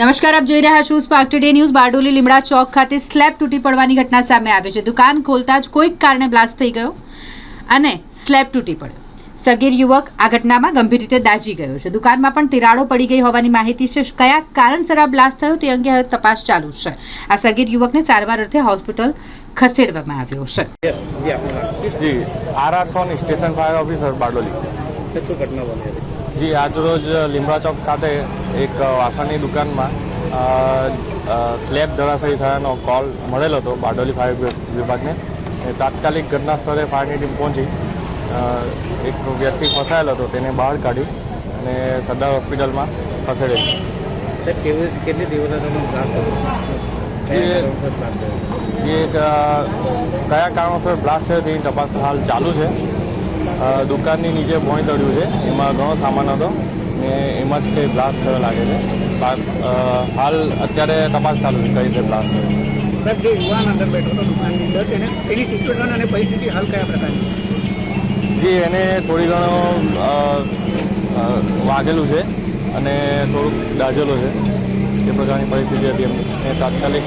નમસ્કાર આપ જોઈ રહ્યા છો સ્પાર્ક ટુડે ન્યૂઝ બારડોલી લીમડા ચોક ખાતે સ્લેબ તૂટી પડવાની ઘટના સામે આવી છે. દુકાન ખોલતા જ કોઈક કારણે બ્લાસ્ટ થઈ ગયો અને સ્લેબ તૂટી પડ્યો. સગીર યુવક આ ઘટનામાં ગંભીર રીતે દાઝી ગયો છે. દુકાનમાં પણ તિરાડો પડી ગઈ હોવાની માહિતી છે. કયા કારણસર આ બ્લાસ્ટ થયો તે અંગે હવે તપાસ ચાલુ છે. આ સગીર યુવકને સારવાર અર્થે હોસ્પિટલ ખસેડવામાં આવ્યો છે. R R Son station fire officer Bardoli. ઘટના બની હતી? જી આજરોજ લીમડા ચોક ખાતે એક વાસણની દુકાનમાં સ્લેબ ધરાશયી થયાનો કોલ મળેલો હતો બારડોલી ફાયર વિભાગને. એ તાત્કાલિક ઘટના સ્થળે ફાયરની ટીમ પહોંચી. એક વ્યક્તિ ફસાયેલો હતો તેને બહાર કાઢ્યું અને સરદાર હોસ્પિટલમાં ખસેડેલ કેટલી તીવ્રતાનો જે- કયા કારણસર બ્લાસ્ટ થયો? જે એક, કયા કારણોસર બ્લાસ્ટ થયો તેની તપાસ હાલ ચાલુ છે. દુકાનની નીચે ભોંય તળ્યું છે. એમાં ઘણો સામાન હતો ને એમાં જ કંઈ બ્લાસ્ટ થયો લાગે છે. હાલ અત્યારે તપાસ ચાલુ છે કઈ રીતે બ્લાસ્ટ થયો સાહેબ જે યુવાન અંદર બેઠો હતો દુકાનની અંદર તેને એની સિચ્યુએશન અને પરિસ્થિતિ હાલ કયા પ્રકારની જી એને થોડી ઘણો વાગેલું છે અને થોડુંક દાજેલો છે. એ પ્રકારની પરિસ્થિતિ હતી એમની. તાત્કાલિક